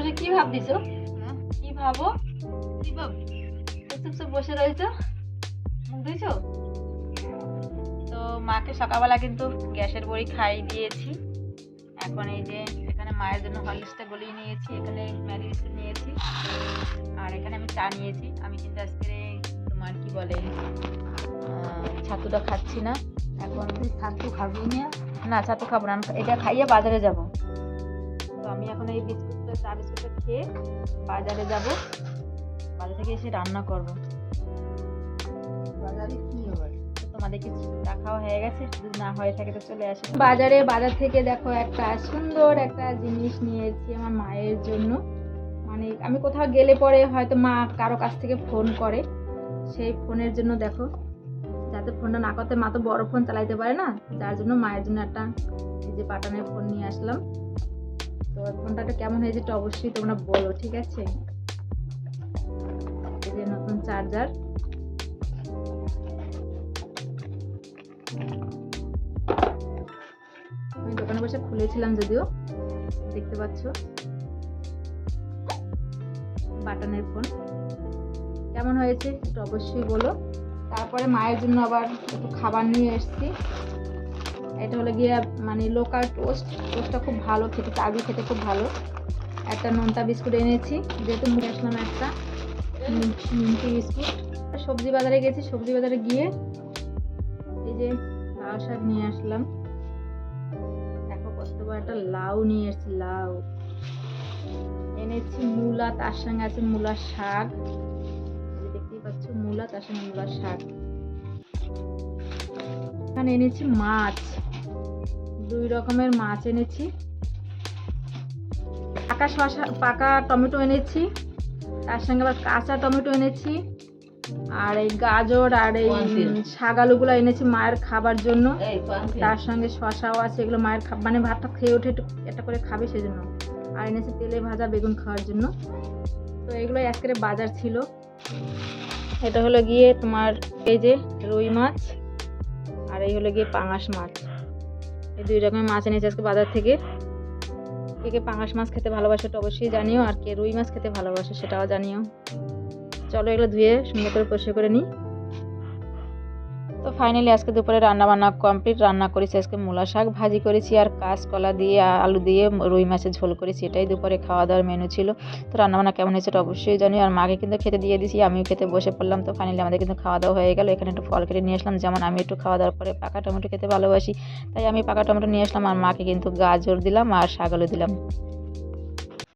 বসে কি ভাবতেছো? হ্যাঁ? কি ভাবো? কি ভাব? চুপ চুপ বসে রয়েছো? মুখ ধুইছো? তো মাকে সকালবেলা কিন্তু গ্যাসের বড়ি খাই দিয়েছি। এখন এই যে এখানে মায়ের জন্য হরলিক্সটা গলিয়ে নিয়েছি এখানে ম্যারি বিস্কুট নিয়েছি। আর এখানে আমি চা নিয়েছি। আমি কিন্তু আজকে তোমার কি বলে ছাতুটা খাচ্ছি না। এখন ছাতু খাবি না? না ছাতু খাব না। আমি এটা খাইয়ে বাজারে যাব। তো আমি এখন এই বিস্কুটটা চা বিস্কুটটা খেয়ে বাজারে যাব। বাজার থেকে এসে রান্না করব। বাজারে কি হবে তোমাদের কিছু চা খাওয়া হয়ে গেছে যদি না হয়ে থাকে তো চলে আসে। বাজারে বাজার থেকে দেখো একটা সুন্দর একটা জিনিস নিয়েছি আমার মায়ের জন্য। মানে আমি কোথাও গেলে পরে হয়তো মা কারও কাছ থেকে ফোন করে। সেই ফোনের জন্য দেখো যাতে ফোনটা না করতে মা তো বড় ফোন চালাইতে পারে না। যার জন্য মায়ের জন্য একটা এই যে বাটনের ফোন নিয়ে আসলাম। তো ফোনটা কেমন হয়েছে এটা অবশ্যই তোমরা বলো, ঠিক আছে? এই যে নতুন চার্জার। আমি দোকানে বসে খুলেছিলাম যদিও, দেখতে পাচ্ছ। বাটনের ফোন। কেমন হয়েছে একটু অবশ্যই বলো। তারপরে মায়ের জন্য আবার একটু খাবার নিয়ে এসেছি। এটা হলো গিয়ে মানে লোকাল টোস্ট টোস্টটা খুব ভালো, খেতে চাবি খেতে খুব ভালো। একটা নোনতা বিস্কুট এনেছি, যেহেতু মুখে আসলাম একটা। নিম- নিমকি বিস্কুট। সবজি বাজারে গেছি, সবজি বাজারে গিয়ে এই যে লাউ শাক নিয়ে আসলাম। দেখো কত বড় একটা লাউ নিয়ে এসেছি, লাউ। এনেছি মূলা, তার সঙ্গে আছে মূলার শাক। দেখতেই পাচ্ছ, মূলা, তার সঙ্গে মূলার শাক। এখানে এনেছি মাছ। দুই রকমের মাছ এনেছি। পাকা শসা পাকা টমেটো এনেছি তার সঙ্গে আবার কাঁচা টমেটো এনেছি আর এই গাজর আর এই শাক আলুগুলো এনেছি মায়ের খাবার জন্য। তার সঙ্গে শশাও আছে এগুলো মায়ের মানে ভাতটা খেয়ে উঠে একটু করে খাবে সেজন্য। আর এনেছি তেলে ভাজা বেগুন খাওয়ার জন্য। তো এগুলোই আজকের বাজার ছিল। এটা হলো গিয়ে তোমার এই যে রুই মাছ আর এই হলো গিয়ে পাঙাশ মাছ। এই দুই রকমের মাছ এনেছি আজকে বাজার থেকে। কে কে পাঙাশ মাছ খেতে ভালোবাসে তো অবশ্যই জানিও, আর কে রুই মাছ খেতে ভালোবাসে সেটাও জানিও। চলো এগুলো ধুয়ে সুন্দর করে পরিষ্কার করে নিই। ফাইনালি আজকে দুপুরে রান্না বান্না কমপ্লিট। রান্না করেছি আজকে মূলা শাক, ভাজি করেছি আর কাঁচকলা দিয়ে, আলু দিয়ে, রুই মাছের ঝোল করেছি। এটাই দুপুরে খাওয়া দাওয়ার মেনু ছিল। তো রান্নাবান্না কেমন হয়েছে এটা অবশ্যই জানি। আর মাকে কিন্তু খেতে দিয়ে দিয়েছি আমিও খেতে বসে পড়লাম। তো ফাইনালি আমাদের কিন্তু খাওয়া দাওয়া হয়ে গেল। এখানে একটু ফল কেটে নিয়ে আসলাম। যেমন আমি একটু খাওয়া দাওয়ার পরে পাকা টমেটো খেতে ভালোবাসি, তাই আমি পাকা টমেটো নিয়ে আসলাম। আর মাকে কিন্তু গাজর দিলাম আর শাক আলু দিলাম।